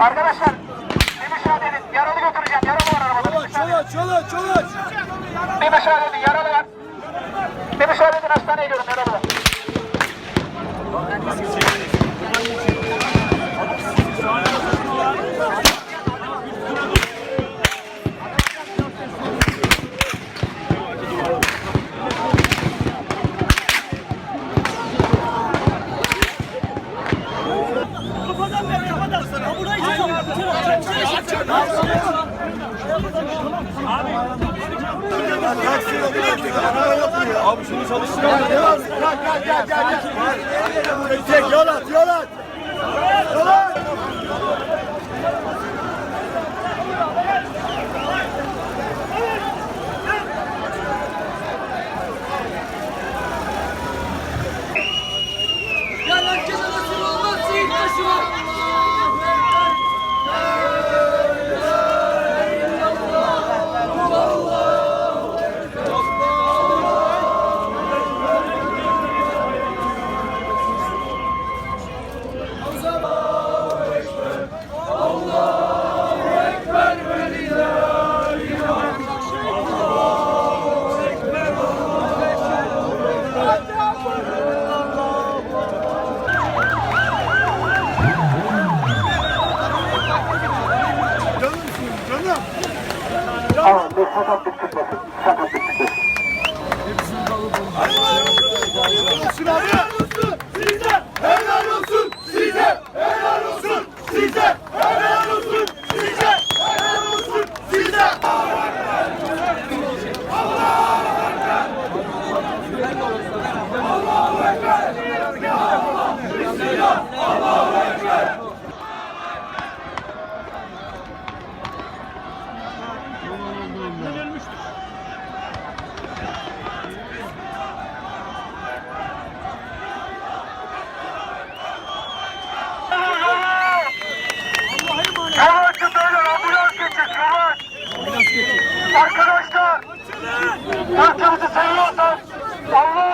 Arkadaşlar bir müsaade edin. Yaralı götüreceğim. Yaralı var arabada. Müsaade edin. Çoluk çoluk. Bir müsaade edin. Yaralı var. Bir müsaade edin. Hastaneye gidiyorum. Yaralı var. Abi şunu çalıştır. Gel gel gel gel gel. Tek yol at yol at. Yol at. Ya herkes arasın olmaz Seyit taşıma. Tamam. Bir sakatlık çıkmasın. Sakatlık çıkmasın. Şunu abi. Arkadaşlar, ülkemizi seviyorsan Allah